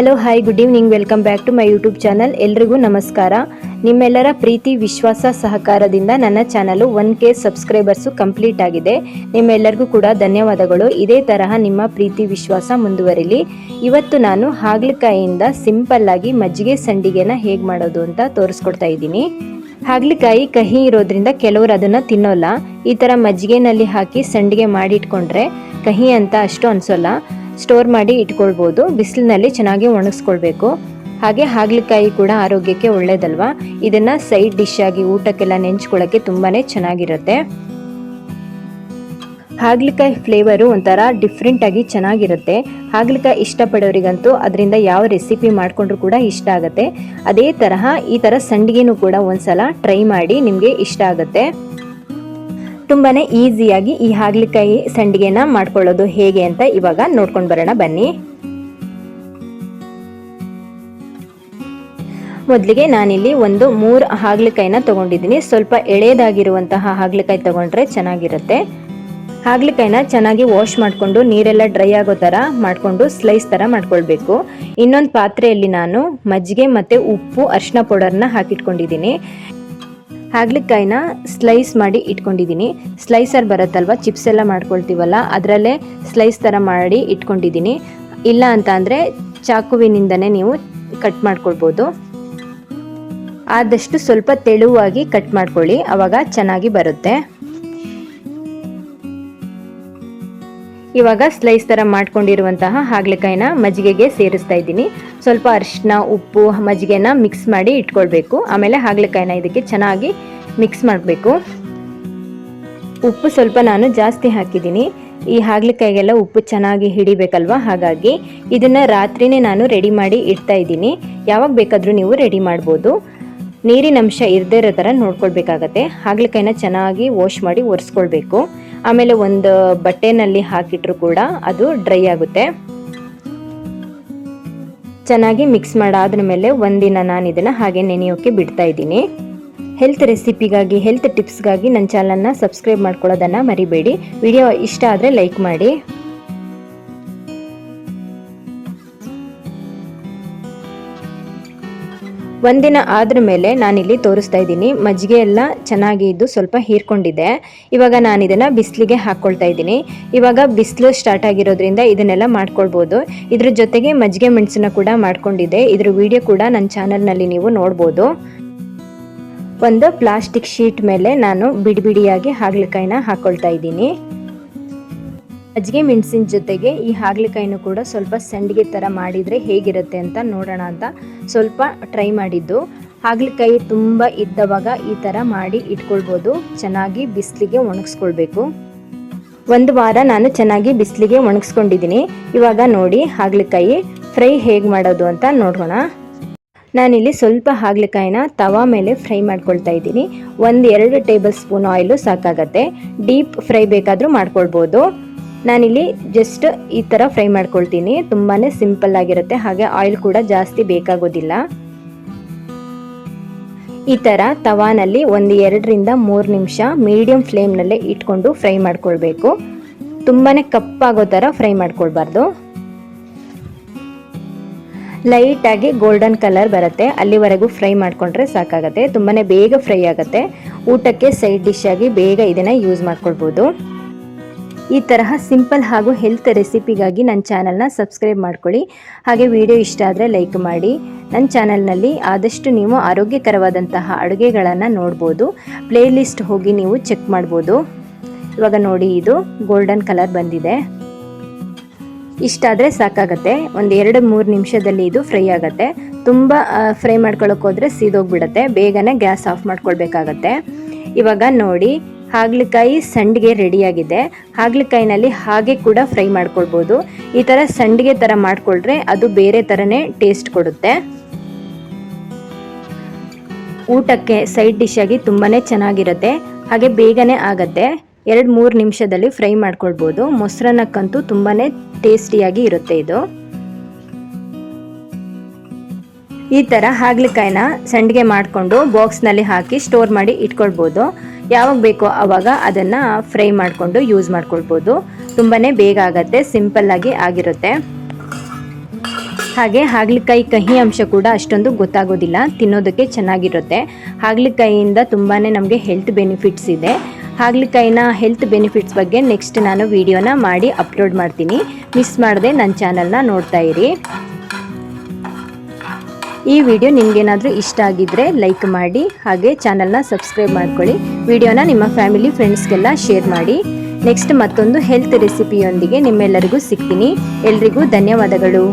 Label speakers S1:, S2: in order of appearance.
S1: Hello hi good evening welcome back to my YouTube channel ಎಲ್ರಿಗೂ ನಮಸ್ಕಾರ. ನಿಮ್ಮೆಲ್ಲರ ಪ್ರೀತಿ, ವಿಶ್ವಾಸ, ಸಹಕಾರದಿಂದ ನನ್ನ channel one K subscribers complete ಆಗಿದೆ. ನಿಮ್ಮೆಲ್ಲರಿಗೂ ಕೂಡ ಧನ್ಯವಾದಗಳು. ಇದೇ ತರಹ ನಿಮ್ಮ ಪ್ರೀತಿ, ವಿಶ್ವಾಸ ಮುಂದುವರಿಲಿ. ಇವತ್ತು ನಾನು ಹಾಗಲಕಾಯಿಯಿಂದ ಸಿಂಪಲ್ ಆಗಿ ಮಜ್ಜಿಗೆ ಸಂಡಿಗೆನ ಹೇಗೆ ಮಾಡೋದು ಅಂತ ತೋರಿಸ್ಕೊಡ್ತಾ ಇದ್ದೀನಿ. ಹಾಗಲಕಾಯಿ ಕಹಿ ಇರೋದ್ರಿಂದ ಕೆಲವರು ಅದನ್ನ ತಿನ್ನೋಲ್ಲ. ಈ ಥರ ಮಜ್ಜಿಗೆನಲ್ಲಿ ಹಾಕಿ ಸಂಡಿಗೆ ಮಾಡಿಟ್ಕೊಂಡ್ರೆ ಕಹಿ ಅಂತ ಅಷ್ಟು ಅನ್ಸೋಲ್ಲ. ಸ್ಟೋರ್ ಮಾಡಿ ಇಟ್ಕೊಳ್ಬೋದು. ಬಿಸಿಲಿನಲ್ಲಿ ಚೆನ್ನಾಗಿ ಒಣಗಿಸ್ಕೊಳ್ಬೇಕು. ಹಾಗೆ ಹಾಗಲಕಾಯಿ ಕೂಡ ಆರೋಗ್ಯಕ್ಕೆ ಒಳ್ಳೇದಲ್ವಾ? ಇದನ್ನು ಸೈಡ್ ಡಿಶ್ ಆಗಿ ಊಟಕ್ಕೆಲ್ಲ ನೆಂಚ್ಕೊಳ್ಳೋಕ್ಕೆ ತುಂಬಾ ಚೆನ್ನಾಗಿರುತ್ತೆ. ಹಾಗಲಕಾಯಿ ಫ್ಲೇವರು ಒಂಥರ ಡಿಫ್ರೆಂಟಾಗಿ ಚೆನ್ನಾಗಿರುತ್ತೆ. ಹಾಗಲಕಾಯಿ ಇಷ್ಟಪಡೋರಿಗಂತೂ ಅದರಿಂದ ಯಾವ ರೆಸಿಪಿ ಮಾಡಿಕೊಂಡ್ರು ಕೂಡ ಇಷ್ಟ ಆಗುತ್ತೆ. ಅದೇ ತರಹ ಈ ಥರ ಸಂಡಿಗೆನೂ ಕೂಡ ಒಂದ್ಸಲ ಟ್ರೈ ಮಾಡಿ ನಿಮಗೆ ಇಷ್ಟ ಆಗುತ್ತೆ. ತುಂಬಾನೇ ಈಸಿಯಾಗಿ ಈ ಹಾಗಲಕಾಯಿ ಸಂಡಿಗೆನ ಮಾಡ್ಕೊಳ್ಳೋದು ಹೇಗೆ ಅಂತ ಇವಾಗ ನೋಡ್ಕೊಂಡು ಬರೋಣ ಬನ್ನಿ. ಮೊದಲಿಗೆ ನಾನಿಲ್ಲಿ ಒಂದು ಮೂರು ಹಾಗಲಕಾಯಿನ ತಗೊಂಡಿದ್ದೀನಿ. ಸ್ವಲ್ಪ ಎಳೆಯದಾಗಿರುವಂತಹ ಹಾಗಲಕಾಯಿ ತಗೊಂಡ್ರೆ ಚೆನ್ನಾಗಿರುತ್ತೆ. ಹಾಗಲಕಾಯಿನ ಚೆನ್ನಾಗಿ ವಾಶ್ ಮಾಡಿಕೊಂಡು ನೀರೆಲ್ಲ ಡ್ರೈ ಆಗೋ ಥರ ಮಾಡಿಕೊಂಡು ಸ್ಲೈಸ್ ಥರ ಮಾಡ್ಕೊಳ್ಬೇಕು. ಇನ್ನೊಂದು ಪಾತ್ರೆಯಲ್ಲಿ ನಾನು ಮಜ್ಜಿಗೆ ಮತ್ತು ಉಪ್ಪು, ಅರಿಶಿನ ಪೌಡರ್ನ ಹಾಕಿಟ್ಕೊಂಡಿದ್ದೀನಿ. ಹಾಗಲಕಾಯಿನ ಸ್ಲೈಸ್ ಮಾಡಿ ಇಟ್ಕೊಂಡಿದ್ದೀನಿ. ಸ್ಲೈಸರ್ ಬರುತ್ತಲ್ವ? ಚಿಪ್ಸ್ ಎಲ್ಲ ಮಾಡ್ಕೊಳ್ತೀವಲ್ಲ, ಅದರಲ್ಲೇ ಸ್ಲೈಸ್ ಥರ ಮಾಡಿ ಇಟ್ಕೊಂಡಿದ್ದೀನಿ. ಇಲ್ಲ ಅಂತ ಅಂದರೆ ಚಾಕುವಿನಿಂದನೇ ನೀವು ಕಟ್ ಮಾಡ್ಕೊಳ್ಬೋದು. ಆದಷ್ಟು ಸ್ವಲ್ಪ ತೆಳುವಾಗಿ ಕಟ್ ಮಾಡ್ಕೊಳ್ಳಿ ಆವಾಗ ಚೆನ್ನಾಗಿ ಬರುತ್ತೆ. ಇವಾಗ ಸ್ಲೈಸ್ ಥರ ಮಾಡ್ಕೊಂಡಿರುವಂತಹ ಹಾಗಲಕಾಯಿನ ಮಜ್ಜಿಗೆಗೆ ಸೇರಿಸ್ತಾ ಇದ್ದೀನಿ. ಸ್ವಲ್ಪ ಅರಿಶಿನ ಉಪ್ಪು, ಮಜ್ಜಿಗೆನ ಮಿಕ್ಸ್ ಮಾಡಿ ಇಟ್ಕೊಳ್ಬೇಕು. ಆಮೇಲೆ ಹಾಗಲಕಾಯಿನ ಇದಕ್ಕೆ ಚೆನ್ನಾಗಿ ಮಿಕ್ಸ್ ಮಾಡಬೇಕು. ಉಪ್ಪು ಸ್ವಲ್ಪ ನಾನು ಜಾಸ್ತಿ ಹಾಕಿದ್ದೀನಿ. ಈ ಹಾಗಲಕಾಯಿಗೆಲ್ಲ ಉಪ್ಪು ಚೆನ್ನಾಗಿ ಹಿಡಿಬೇಕಲ್ವಾ? ಹಾಗಾಗಿ ಇದನ್ನು ರಾತ್ರಿನೇ ನಾನು ರೆಡಿ ಮಾಡಿ ಇಡ್ತಾ ಇದ್ದೀನಿ. ಯಾವಾಗ ಬೇಕಾದರೂ ನೀವು ರೆಡಿ ಮಾಡ್ಬೋದು. ನೀರಿನ ಅಂಶ ಇರದೇ ಇರೋ ಥರ ನೋಡ್ಕೊಳ್ಬೇಕಾಗತ್ತೆ. ಹಾಗಲಕಾಯಿನ ಚೆನ್ನಾಗಿ ವಾಶ್ ಮಾಡಿ ಒರೆಸ್ಕೊಳ್ಬೇಕು. ಆಮೇಲೆ ಒಂದು ಬಟ್ಟೆನಲ್ಲಿ ಹಾಕಿಟ್ರು ಕೂಡ ಅದು ಡ್ರೈ ಆಗುತ್ತೆ. ಚೆನ್ನಾಗಿ ಮಿಕ್ಸ್ ಮಾಡಾದ್ರ ಮೇಲೆ ಒಂದಿನ ನಾನು ಇದನ್ನು ಹಾಗೆ ನೆನೆಯೋಕ್ಕೆ ಬಿಡ್ತಾ ಇದ್ದೀನಿ. ಹೆಲ್ತ್ ರೆಸಿಪಿಗಾಗಿ ಹೆಲ್ತ್ ಟಿಪ್ಸ್ಗಾಗಿ ನನ್ನ ಚಾನಲ್ನ ಸಬ್ಸ್ಕ್ರೈಬ್ ಮಾಡ್ಕೊಳ್ಳೋದನ್ನು ಮರಿಬೇಡಿ. ವಿಡಿಯೋ ಇಷ್ಟ ಆದರೆ ಲೈಕ್ ಮಾಡಿ. ಒಂದಿನ ಆದ್ರ ಮೇಲೆ ನಾನಿಲ್ಲಿ ತೋರಿಸ್ತಾ ಇದ್ದೀನಿ. ಮಜ್ಜಿಗೆ ಎಲ್ಲ ಚೆನ್ನಾಗಿ ಇದ್ದು ಸ್ವಲ್ಪ ಹೀರ್ಕೊಂಡಿದೆ. ಇವಾಗ ನಾನು ಇದನ್ನು ಬಿಸಿಲಿಗೆ ಹಾಕ್ಕೊಳ್ತಾ ಇದ್ದೀನಿ. ಇವಾಗ ಬಿಸಿಲು ಸ್ಟಾರ್ಟ್ ಆಗಿರೋದ್ರಿಂದ ಇದನ್ನೆಲ್ಲ ಮಾಡ್ಕೊಳ್ಬೋದು. ಇದ್ರ ಜೊತೆಗೆ ಮಜ್ಜಿಗೆ ಮೆಣಸನ್ನ ಕೂಡ ಮಾಡ್ಕೊಂಡಿದ್ದೆ. ಇದ್ರ ವಿಡಿಯೋ ಕೂಡ ನನ್ನ ಚಾನಲ್ನಲ್ಲಿ ನೀವು ನೋಡ್ಬೋದು. ಒಂದು ಪ್ಲಾಸ್ಟಿಕ್ ಶೀಟ್ ಮೇಲೆ ನಾನು ಬಿಡಿ ಬಿಡಿಯಾಗಿ ಹಾಗಲಕಾಯಿನ ಹಾಕ್ಕೊಳ್ತಾ ಇದ್ದೀನಿ. ಮಜ್ಜಿಗೆ ಮೆಣಸಿನ ಜೊತೆಗೆ ಈ ಹಾಗಲಕಾಯಿನೂ ಕೂಡ ಸ್ವಲ್ಪ ಸಂಡಿಗೆ ಥರ ಮಾಡಿದರೆ ಹೇಗಿರುತ್ತೆ ಅಂತ ನೋಡೋಣ ಅಂತ ಸ್ವಲ್ಪ ಟ್ರೈ ಮಾಡಿದ್ದು. ಹಾಗಲಕಾಯಿ ತುಂಬ ಇದ್ದವಾಗ ಈ ಥರ ಮಾಡಿ ಇಟ್ಕೊಳ್ಬೋದು. ಚೆನ್ನಾಗಿ ಬಿಸಿಲಿಗೆ ಒಣಗಿಸ್ಕೊಳ್ಬೇಕು. ಒಂದು ವಾರ ನಾನು ಚೆನ್ನಾಗಿ ಬಿಸಿಲಿಗೆ ಒಣಗಿಸ್ಕೊಂಡಿದ್ದೀನಿ. ಇವಾಗ ನೋಡಿ ಹಾಗಲಕಾಯಿ ಫ್ರೈ ಹೇಗೆ ಮಾಡೋದು ಅಂತ ನೋಡೋಣ ನಾನಿಲ್ಲಿ ಸ್ವಲ್ಪ ಹಾಗಲಕಾಯಿನ ತವಾ ಮೇಲೆ ಫ್ರೈ ಮಾಡ್ಕೊಳ್ತಾ ಇದ್ದೀನಿ. ಒಂದು ಎರಡು ಟೇಬಲ್ ಸ್ಪೂನ್ ಆಯಿಲು ಸಾಕಾಗತ್ತೆ. ಡೀಪ್ ಫ್ರೈ ಬೇಕಾದರೂ ಮಾಡ್ಕೊಳ್ಬೋದು. ನಾನಿಲ್ಲಿ ಜಸ್ಟ್ ಈ ಥರ ಫ್ರೈ ಮಾಡ್ಕೊಳ್ತೀನಿ. ತುಂಬಾ ಸಿಂಪಲ್ ಆಗಿರುತ್ತೆ. ಹಾಗೆ ಆಯಿಲ್ ಕೂಡ ಜಾಸ್ತಿ ಬೇಕಾಗೋದಿಲ್ಲ. ಈ ಥರ ತವಾನಲ್ಲಿ ಒಂದು ಎರಡರಿಂದ ಮೂರು ನಿಮಿಷ ಮೀಡಿಯಂ ಫ್ಲೇಮ್ನಲ್ಲೇ ಇಟ್ಕೊಂಡು ಫ್ರೈ ಮಾಡ್ಕೊಳ್ಬೇಕು. ತುಂಬಾ ಕಪ್ಪಾಗೋ ಥರ ಫ್ರೈ ಮಾಡ್ಕೊಳ್ಬಾರ್ದು. ಲೈಟಾಗಿ ಗೋಲ್ಡನ್ ಕಲರ್ ಬರುತ್ತೆ. ಅಲ್ಲಿವರೆಗೂ ಫ್ರೈ ಮಾಡಿಕೊಂಡ್ರೆ ಸಾಕಾಗುತ್ತೆ. ತುಂಬಾ ಬೇಗ ಫ್ರೈ ಆಗುತ್ತೆ. ಊಟಕ್ಕೆ ಸೈಡ್ ಡಿಶ್ ಆಗಿ ಬೇಗ ಇದನ್ನು ಯೂಸ್ ಮಾಡ್ಕೊಳ್ಬೋದು. ಈ ತರಹ ಸಿಂಪಲ್ ಹಾಗೂ ಹೆಲ್ತ್ ರೆಸಿಪಿಗಾಗಿ ನನ್ನ ಚಾನಲ್ನ ಸಬ್ಸ್ಕ್ರೈಬ್ ಮಾಡ್ಕೊಳ್ಳಿ. ಹಾಗೆ ವಿಡಿಯೋ ಇಷ್ಟ ಆದರೆ ಲೈಕ್ ಮಾಡಿ. ನನ್ನ ಚಾನಲ್ನಲ್ಲಿ ಆದಷ್ಟು ನೀವು ಆರೋಗ್ಯಕರವಾದಂತಹ ಅಡುಗೆಗಳನ್ನು ನೋಡ್ಬೋದು. ಪ್ಲೇಲಿಸ್ಟ್ ಹೋಗಿ ನೀವು ಚೆಕ್ ಮಾಡ್ಬೋದು. ಇವಾಗ ನೋಡಿ, ಇದು ಗೋಲ್ಡನ್ ಕಲರ್ ಬಂದಿದೆ. ಇಷ್ಟಾದರೆ ಸಾಕಾಗತ್ತೆ. ಒಂದು ಎರಡು ಮೂರು ನಿಮಿಷದಲ್ಲಿ ಇದು ಫ್ರೈ ಆಗುತ್ತೆ. ತುಂಬ ಫ್ರೈ ಮಾಡ್ಕೊಳ್ಳೋಕೆ ಹೋದರೆ ಸೀದೋಗ್ಬಿಡುತ್ತೆ. ಬೇಗನೆ ಗ್ಯಾಸ್ ಆಫ್ ಮಾಡ್ಕೊಳ್ಬೇಕಾಗತ್ತೆ. ಇವಾಗ ನೋಡಿ ಹಾಗಲಕಾಯಿ ಸಂಡಿಗೆ ರೆಡಿಯಾಗಿದೆ. ಹಾಗಲಕಾಯಿನಲ್ಲಿ ಹಾಗೆ ಕೂಡ ಫ್ರೈ ಮಾಡ್ಕೊಳ್ಬೋದು. ಈ ಥರ ಸಂಡಿಗೆ ಥರ ಮಾಡಿಕೊಳ್ರೆ ಅದು ಬೇರೆ ಥರನೇ ಟೇಸ್ಟ್ ಕೊಡುತ್ತೆ. ಊಟಕ್ಕೆ ಸೈಡ್ ಡಿಶ್ಶಾಗಿ ತುಂಬಾ ಚೆನ್ನಾಗಿರುತ್ತೆ. ಹಾಗೆ ಬೇಗನೆ ಆಗತ್ತೆ. ಎರಡು ಮೂರು ನಿಮಿಷದಲ್ಲಿ ಫ್ರೈ ಮಾಡ್ಕೊಳ್ಬೋದು. ಮೊಸರನ್ನಕ್ಕಂತೂ ತುಂಬಾ ಟೇಸ್ಟಿಯಾಗಿ ಇರುತ್ತೆ ಇದು. ಈ ಥರ ಹಾಗಲಕಾಯಿನ ಸಂಡಿಗೆ ಮಾಡಿಕೊಂಡು ಬಾಕ್ಸ್ನಲ್ಲಿ ಹಾಕಿ ಸ್ಟೋರ್ ಮಾಡಿ ಇಟ್ಕೊಳ್ಬೋದು. ಯಾವಾಗ ಬೇಕೋ ಆವಾಗ ಅದನ್ನು ಫ್ರೈ ಮಾಡಿಕೊಂಡು ಯೂಸ್ ಮಾಡ್ಕೊಳ್ಬೋದು. ತುಂಬಾ ಬೇಗ ಆಗುತ್ತೆ ಸಿಂಪಲ್ಲಾಗಿ ಆಗಿರುತ್ತೆ. ಹಾಗೆ ಹಾಗಲಕಾಯಿ ಕಹಿ ಅಂಶ ಕೂಡ ಅಷ್ಟೊಂದು ಗೊತ್ತಾಗೋದಿಲ್ಲ, ತಿನ್ನೋದಕ್ಕೆ ಚೆನ್ನಾಗಿರುತ್ತೆ. ಹಾಗಲಕಾಯಿಯಿಂದ ತುಂಬಾ ನಮಗೆ ಹೆಲ್ತ್ ಬೆನಿಫಿಟ್ಸ್ ಇದೆ. ಹಾಗಲಕಾಯಿನ ಹೆಲ್ತ್ ಬೆನಿಫಿಟ್ಸ್ ಬಗ್ಗೆ ನೆಕ್ಸ್ಟ್ ನಾನು ವಿಡಿಯೋನ ಮಾಡಿ ಅಪ್ಲೋಡ್ ಮಾಡ್ತೀನಿ. ಮಿಸ್ ಮಾಡದೆ ನನ್ನ ಚಾನಲ್ನ ನೋಡ್ತಾ ಇರಿ. ಈ ವಿಡಿಯೋ ನಿಮಗೇನಾದರೂ ಇಷ್ಟ ಆಗಿದ್ರೆ ಲೈಕ್ ಮಾಡಿ, ಹಾಗೆ ಚಾನಲ್ನ ಸಬ್ಸ್ಕ್ರೈಬ್ ಮಾಡ್ಕೊಳ್ಳಿ. ವಿಡಿಯೋನ ನಿಮ್ಮ ಫ್ಯಾಮಿಲಿ ಫ್ರೆಂಡ್ಸ್ಗೆಲ್ಲ ಶೇರ್ ಮಾಡಿ. ನೆಕ್ಸ್ಟ್ ಮತ್ತೊಂದು ಹೆಲ್ತ್ ರೆಸಿಪಿಯೊಂದಿಗೆ ನಿಮ್ಮೆಲ್ಲರಿಗೂ ಸಿಗ್ತೀನಿ. ಎಲ್ರಿಗೂ ಧನ್ಯವಾದಗಳು.